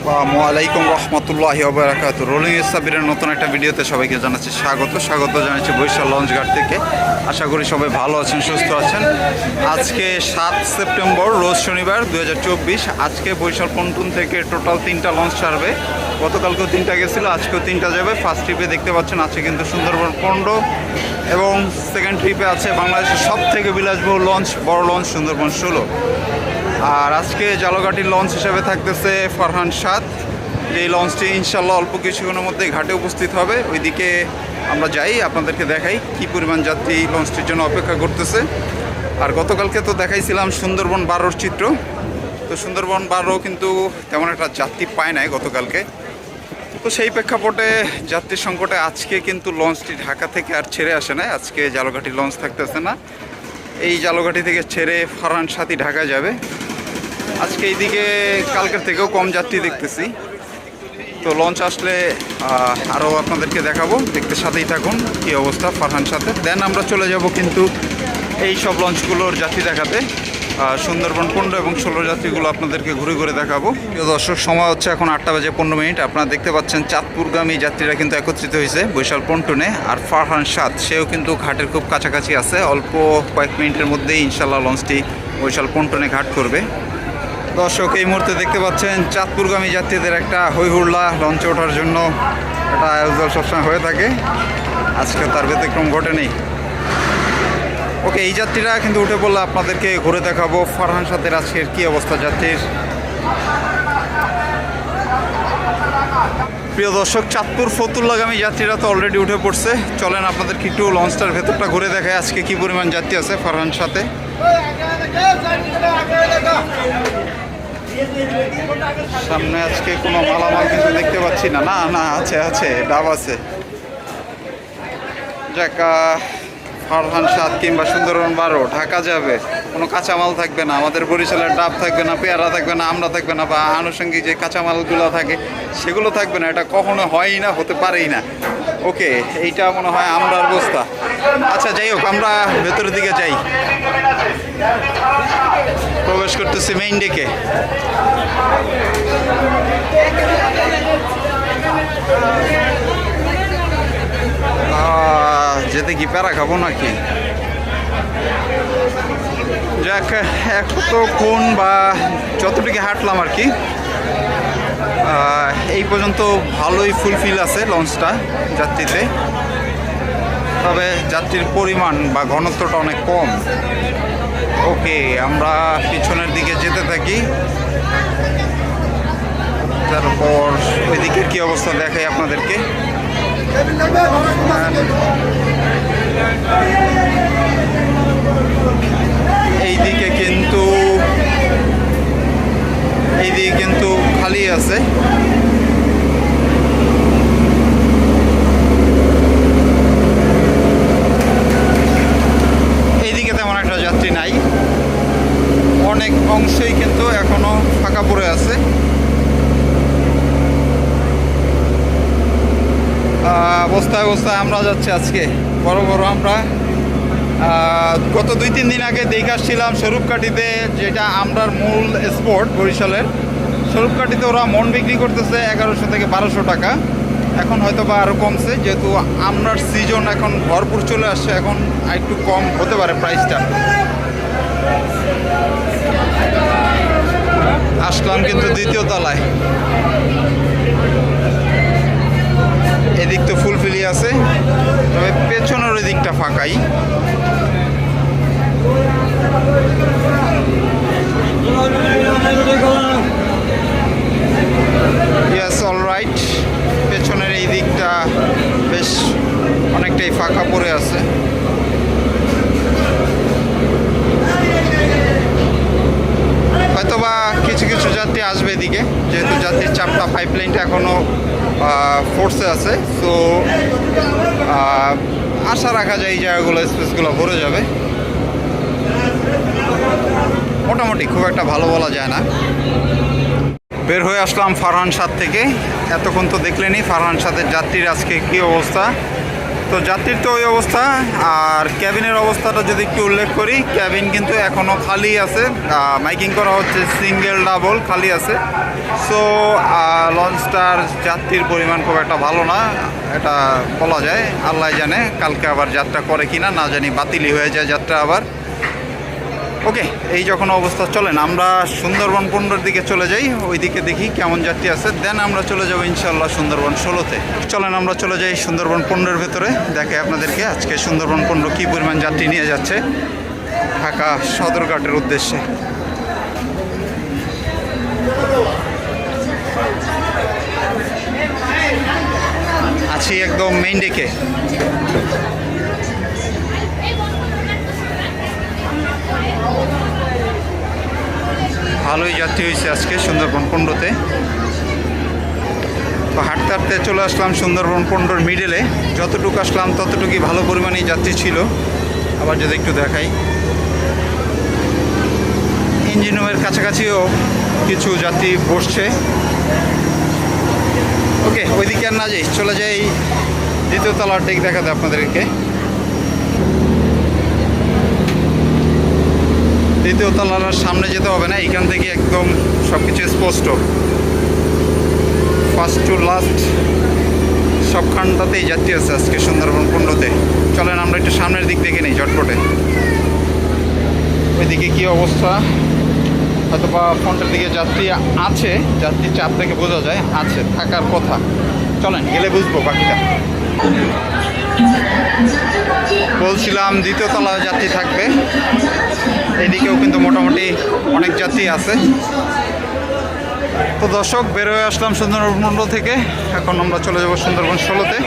আসসালামু আলাইকুম রহমতুল্লাহ বারাকাত রোলিং সাবিরের নতুন একটা ভিডিওতে সবাইকে জানাচ্ছি স্বাগত। স্বাগত জানাচ্ছি বৈশাল লঞ্চ ঘাট থেকে। আশা করি সবাই ভালো আছেন, সুস্থ আছেন। আজকে সাত সেপ্টেম্বর, রোজ শনিবার দু হাজার চব্বিশ। আজকে বৈশাল পন্টুন থেকে টোটাল তিনটা লঞ্চ ছাড়বে। গতকালকেও তিনটা গেছিল, আজকেও তিনটা যাবে। ফার্স্ট ট্রিপে দেখতে পাচ্ছেন, আছে কিন্তু সুন্দরবন পনেরো এবং সেকেন্ড ট্রিপে আছে বাংলাদেশের সব থেকে বিলাসবহুল লঞ্চ, বড় লঞ্চ সুন্দরবন ষোলো। আর আজকে জালঘাটির লঞ্চ হিসেবে থাকতেছে ফারহান সাদ। এই লঞ্চটি ইনশাল্লাহ অল্প কিছুক্ষণের মধ্যে ঘাটে উপস্থিত হবে। ওইদিকে আমরা যাই, আপনাদেরকে দেখাই কি পরিমাণ যাত্রী লঞ্চটির জন্য অপেক্ষা করতেছে। আর গতকালকে তো দেখাইছিলাম সুন্দরবন বারোর চিত্র। তো সুন্দরবন বারো কিন্তু তেমন একটা যাত্রী পায় নাই গতকালকে। তো সেই প্রেক্ষাপটে যাত্রী সংকটে আজকে কিন্তু লঞ্চটি ঢাকা থেকে আর ছেড়ে আসে না আজকে জালঘাটি লঞ্চ থাকতেছে না। এই জালঘাটি থেকে ছেড়ে ফারহান সাথী ঢাকা যাবে। আজকে এইদিকে কালকের থেকেও কম যাত্রী দেখতেছি। তো লঞ্চ আসলে আরও আপনাদেরকে দেখাবো। দেখতে সাথেই থাকুন, কী অবস্থা ফারহান সাথে। দেন আমরা চলে যাব কিন্তু এই সব লঞ্চগুলোর যাত্রী দেখাতে। সুন্দরবন পনেরো এবং ষোলো যাত্রীগুলো আপনাদেরকে ঘুরে ঘুরে দেখাবো। প্রিয় দর্শক, সময় হচ্ছে এখন আটটা বাজে পনেরো মিনিট। আপনারা দেখতে পাচ্ছেন চাঁদপুরগামী যাত্রীরা কিন্তু একত্রিত হয়েছে বৈশাল পন্টনে। আর ফারহান সাদ, সেও কিন্তু ঘাটের খুব কাছাকাছি আছে। অল্প কয়েক মিনিটের মধ্যেই ইনশাল্লাহ লঞ্চটি বৈশাল পন্টনে ঘাট করবে। দর্শক, এই মুহূর্তে দেখতে পাচ্ছেন চাঁদপুরগামী যাত্রীদের একটা হই হুল্লা লঞ্চে ওঠার জন্য একটা আয়োজন সবসময় হয়ে থাকে। আজকে তার ব্যতিক্রম ঘটেনি। ওকে, এই যাত্রীরা কিন্তু উঠে পড়লে আপনাদেরকে ঘুরে দেখাবো ফারহান সাথের আজকের কী অবস্থা যাত্রীর। প্রিয় দর্শক, চাঁদপুর ফতুল্লাগামী যাত্রীরা তো অলরেডি উঠে পড়ছে। চলেন আপনাদেরকে একটু লঞ্চটার ভেতরটা ঘুরে দেখায় আজকে কি পরিমাণ যাত্রী আছে ফারহান সাথে। সামনে আজকে কোনো মালামাল কিন্তু দেখতে পাচ্ছি না। না না, আছে আছে, ডাব আছে। যাক ফারহান সাত কিংবা সুন্দরবন বারো, ঢাকা যাবে। কোনো কাঁচামাল থাকবে না, আমাদের বরিশালের ডাব থাকবে না, পেয়ারা থাকবে না, আমরা থাকবে না, বা আনুষঙ্গিক যে কাঁচামালগুলো থাকে, সেগুলো থাকবে না। এটা কখনো হয়ই না, হতে পারেই না। ওকে, এইটা মনে হয় আমরার অবস্থা। আচ্ছা যাই হোক, আমরা ভেতরের দিকে যাই। প্রবেশ করতেছি মেইন ডেকে। যেতে কি প্যারা খাব নাকি? যাক এতক্ষণ বা যতটুকু হাঁটলাম আর কি এই পর্যন্ত ভালোই ফুলফিল আছে লঞ্চটা যাত্রীতে। তবে যাত্রীর পরিমাণ বা ঘনত্বটা অনেক কম। ওকে, আমরা পিছনের দিকে যেতে থাকি। তারপর ওইদিকের কি অবস্থা দেখাই আপনাদেরকে। এইদিকে কিন্তু এইদিকে কিন্তু খালি আছে এইদিকে তেমন একটা যাত্রী নাই অনেক অংশই কিন্তু এখনও ফাঁকা পড়ে আছে আহ, অবস্থায় অবস্থায় আমরা যাচ্ছি আজকে। বড় বড় আমরা। গত দুই, তিন দিন আগে দেখে আসছিলাম স্বরূপকাঠিতে যেটা আমরার মূল স্পোর্ট বরিশালের। স্বরূপকাঠিতে ওরা মন বিক্রি করতেছে এগারোশো থেকে বারোশো টাকা। এখন হয়তো বা আরও কমছে, যেহেতু আমরার সিজন এখন ভরপুর চলে আসছে, এখন একটু কম হতে পারে প্রাইসটা আসলাম কিন্তু দ্বিতীয় তলায়। এদিক তো ফুলফিলি আছে, তবে পেছনের দিকটা ফাঁকাই। ইয়াস অল রাইট পেছনের এই দিকটা বেশ অনেকটাই ফাঁকা পড়ে আছে। হয়তোবা কিছু কিছু যাত্রী আসবে এদিকে, যেহেতু যাত্রীর চাপটা পাইপ লাইনটা এখনও ফোর্সে আছে সো আশা রাখা যায় এই জায়গাগুলো স্পেসগুলো ভরে যাবে। মোটামুটি খুব একটা ভালো বলা যায় না। বের হয়ে আসলাম ফারহান সাদ থেকে, এতক্ষণ তো দেখলেনি ফারহান সাদের যাত্রীর আজকে কী অবস্থা। তো যাত্রীর তো ওই অবস্থা, আর ক্যাবিনের অবস্থাটা যদি একটু উল্লেখ করি, ক্যাবিন কিন্তু এখনও খালি আছে মাইকিং করা হচ্ছে সিঙ্গেল, ডাবল খালি আছে। সো লঞ্চটার যাত্রীর পরিমাণ খুব একটা ভালো না, এটা বলা যায়, আল্লাহ জানে কালকে আবার যাত্রা করে কিনা, না জানি বাতিলই হয়ে যায় যাত্রা আবার। ওকে এই যখন অবস্থা চলেন আমরা সুন্দরবন পনেরোর দিকে চলে যাই ওই দিকে দেখি কেমন যাত্রী আছে দেন আমরা চলে যাব ইনশাল্লাহ সুন্দরবন ষোলোতে। চলেন, আমরা চলে যাই সুন্দরবন পনেরোর ভেতরে, দেখে আপনাদেরকে আজকে সুন্দরবন পনেরো কী পরিমাণ যাত্রী নিয়ে যাচ্ছে, ঢাকা সদরঘাটের উদ্দেশ্যে। আছি একদম মেইন ডেকে ভালোই যাত্রী হয়েছে আজকে সুন্দরবন পনেরোতে তো হাঁটতে হাঁটতে চলে আসলাম সুন্দরবন পনেরোর মিডলে যতটুকু আসলাম, ততটুকুই ভালো পরিমাণেই যাত্রী ছিল। আবার যদি একটু দেখাই। ইঞ্জিন রুমের কাছাকাছিও কিছু যাত্রী বসছে। ওকে, ওইদিকে আর না যাই, চলে যাই দ্বিতীয় তলার ডেক দেখাতে আপনাদেরকে। দ্বিতীয় তলার সামনে যেতে হবে না এখান থেকে একদম সব কিছু স্পষ্ট। ফার্স্ট টু লাস্ট সবখানটাতেই যাত্রী আছে আজকে সুন্দরবন পনেরোতে চলেন, আমরা একটু সামনের দিক দেখে নিই, ঝটপটে। ওইদিকে কি অবস্থা? হয়তো বা ফ্রন্টের দিকে যাত্রী আছে, যাত্রী চাপ থেকে বোঝা যায়, আছে, থাকার কথা। চলেন, গেলে বুঝব বাকিটা। বলছিলাম দ্বিতীয় তলায় যাত্রী থাকবে। এদিকেও কিন্তু মোটামুটি অনেক যাত্রী আছে। তো দর্শক, বেরোয় আসলাম সুন্দরবন মন্ডল থেকে। এখন আমরা চলে যাব সুন্দরবন ষোলোতে।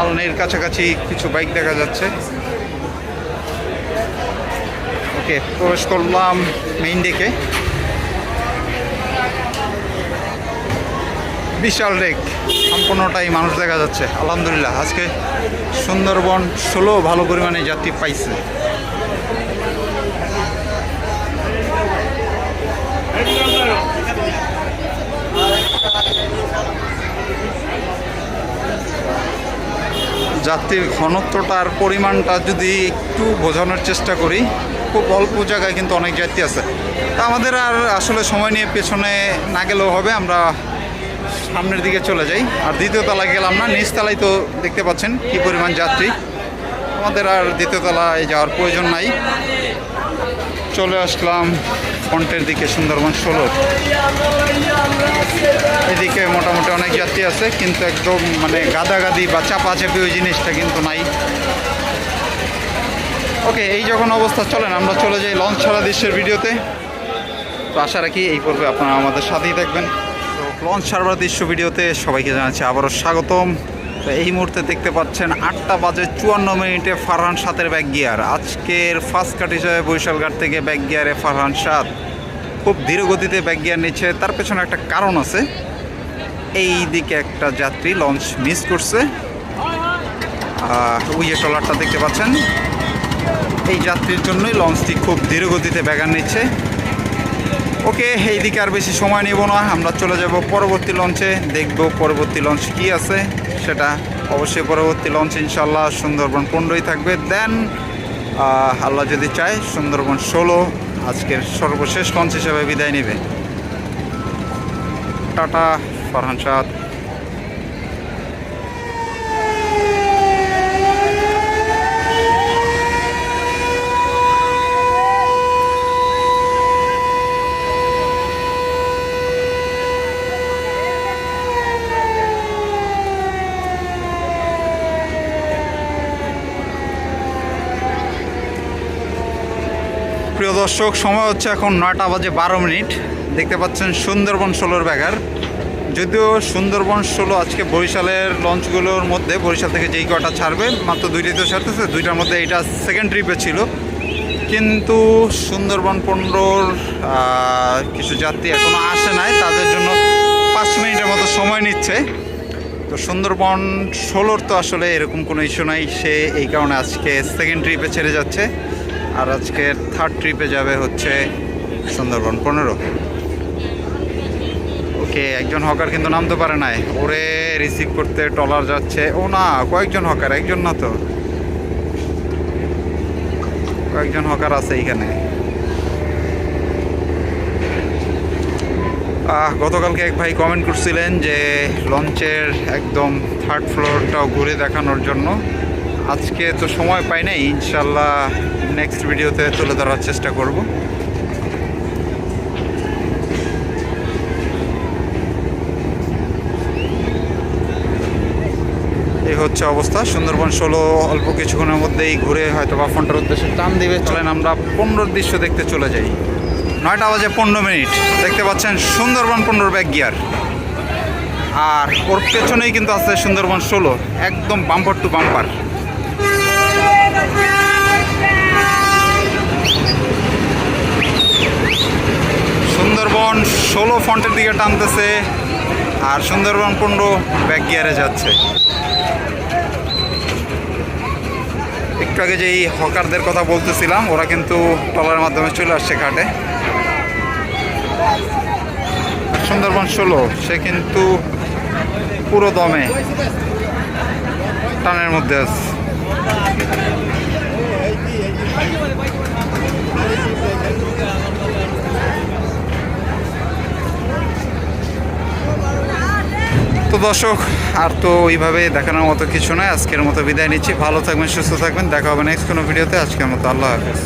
আলনের কাছাকাছি কিছু বাইক দেখা যাচ্ছে। ওকে, প্রবেশ করলাম মেইন ডেকে বিশাল ডেক সম্পূর্ণটাই মানুষ দেখা যাচ্ছে। আলহামদুলিল্লাহ, আজকে সুন্দরবন ষোলো ভালো পরিমাণে যাত্রী পাইছে। যাত্রীর ঘনত্বটার পরিমাণটা যদি একটু বোঝানোর চেষ্টা করি, খুব অল্প জায়গায় কিন্তু অনেক যাত্রী আছে। তা আমাদের আর আসলে সময় নিয়ে পেছনে না গেলেও হবে। আমরা সামনের দিকে চলে যাই। আর দ্বিতীয় তলায় গেলাম না, নিচ তলায় তো দেখতে পাচ্ছেন কী পরিমাণ যাত্রী। আমাদের আর দ্বিতীয় তলায় যাওয়ার প্রয়োজন নাই। চলে আসলাম ফ্রন্টের দিকে, সুন্দরবন ষোলো। এদিকে মোটামুটি অনেক যাত্রী আছে, কিন্তু একদম মানে গাদাগাদি বা চাপা চাপাচাপি ওই জিনিসটা কিন্তু নাই। ওকে, এই যখন অবস্থা চলেন, আমরা চলে যাই লঞ্চ ছাড়া দৃশ্যের ভিডিওতে। তো আশা রাখি এই পর্বে আপনারা আমাদের সাথেই থাকবেন। লঞ্চ ছাড়বার দৃশ্য ভিডিওতে সবাইকে জানাচ্ছি আবারও স্বাগতম। তো এই মুহূর্তে দেখতে পাচ্ছেন আটটা বাজে চুয়ান্ন মিনিটে ফারহান সাতের ব্যাক গিয়ার আজকের ফার্স্ট কাট হিসাবে বৈশালঘাট থেকে ব্যাক গিয়ারে ফারহান সাত। খুব ধীর গতিতে ব্যাক গিয়ার নিচ্ছে তার পেছনে একটা কারণ আছে। এই দিকে একটা যাত্রী লঞ্চ মিস করছে। আহ, ওই যে ট্রলারটা দেখতে পাচ্ছেন। এই যাত্রীর জন্যই লঞ্চটি খুব ধীর গতিতে ব্যাগার নিচ্ছে। ওকে, এইদিকে আর বেশি সময় নেব না। আমরা চলে যাব পরবর্তী লঞ্চে। দেখব পরবর্তী লঞ্চ কি আছে। সেটা অবশ্যই পরবর্তী লঞ্চ ইনশাল্লাহ সুন্দরবন পনেরোই থাকবে। দেন আল্লাহ যদি চায়, সুন্দরবন ষোলো আজকের সর্বশেষ লঞ্চ হিসেবে বিদায় নেবে। টাটা, ফরহান সাদ প্রিয় দর্শক, সময় হচ্ছে এখন নয়টা বাজে বারো মিনিট। দেখতে পাচ্ছেন সুন্দরবন ষোলোর ব্যাগার যদিও সুন্দরবন ষোলো আজকে বরিশালের লঞ্চগুলোর মধ্যে, বরিশাল থেকে যেই কটা ছাড়বে, মাত্র দুইটাই তো ছাড়তেছে, দুইটার মধ্যে এটা সেকেন্ড ট্রিপে ছিল। কিন্তু সুন্দরবন পনেরোর কিছু যাত্রী এখনও আসে নাই, তাদের জন্য পাঁচ মিনিটের মতো সময় নিচ্ছে। তো সুন্দরবন ষোলোর তো আসলে এরকম কোনো ইস্যু নাই, সে এই কারণে আজকে সেকেন্ড ট্রিপে ছেড়ে যাচ্ছে। আর আজকে থার্ড ট্রিপে যাবে হচ্ছে সুন্দরবন পনেরো। ওকে, একজন হকার কিন্তু নামতে পারে নাই। ওরে রিসিভ করতে টলার যাচ্ছে। ও না, কয়েকজন হকার একজন না তো। কয়েকজন হকার আছে এইখানে। গতকালকে এক ভাই কমেন্ট করছিলেন যে লঞ্চের একদম থার্ড ফ্লোরটাও ঘুরে দেখানোর জন্য। আজকে তো সময় পাই নাই, ইনশাল্লাহ নেক্সট ভিডিওতে তুলে ধরার চেষ্টা করব। এই হচ্ছে অবস্থা, সুন্দরবন ষোলো, অল্প কিছুক্ষণের মধ্যেই ঘুরে হয়তো বা ফোনটার উদ্দেশ্যে টান দিবে, চলেন আমরা পনেরোর দৃশ্য দেখতে চলে যাই। নয়টা বাজে পনেরো মিনিট, দেখতে পাচ্ছেন সুন্দরবন পনেরো ব্যাগ গিয়ার আর ওর পেছনেই কিন্তু আছে সুন্দরবন ষোলো, একদম বাম্পার টু বাম্পার সুন্দরবন ষোলো ফন্টের দিকে টানতেছে আর সুন্দরবন পনেরো ব্যাক গিয়ারে যাচ্ছে। একটু আগে যেই হকারদের কথা বলতেছিলাম, ওরা কিন্তু টলার মাধ্যমে চলে আসছে ঘাটে। সুন্দরবন ষোলো, সে কিন্তু পুরো দমে টানের মধ্যে আছে। তো দর্শক, আর তো ওইভাবে দেখানোর মতো কিছু নয়। আজকের মতো বিদায় নিচ্ছি। ভালো থাকবেন, সুস্থ থাকবেন। দেখা হবে নেক্সট কোনো ভিডিওতে আজকের মতো আল্লাহ হাফেজ।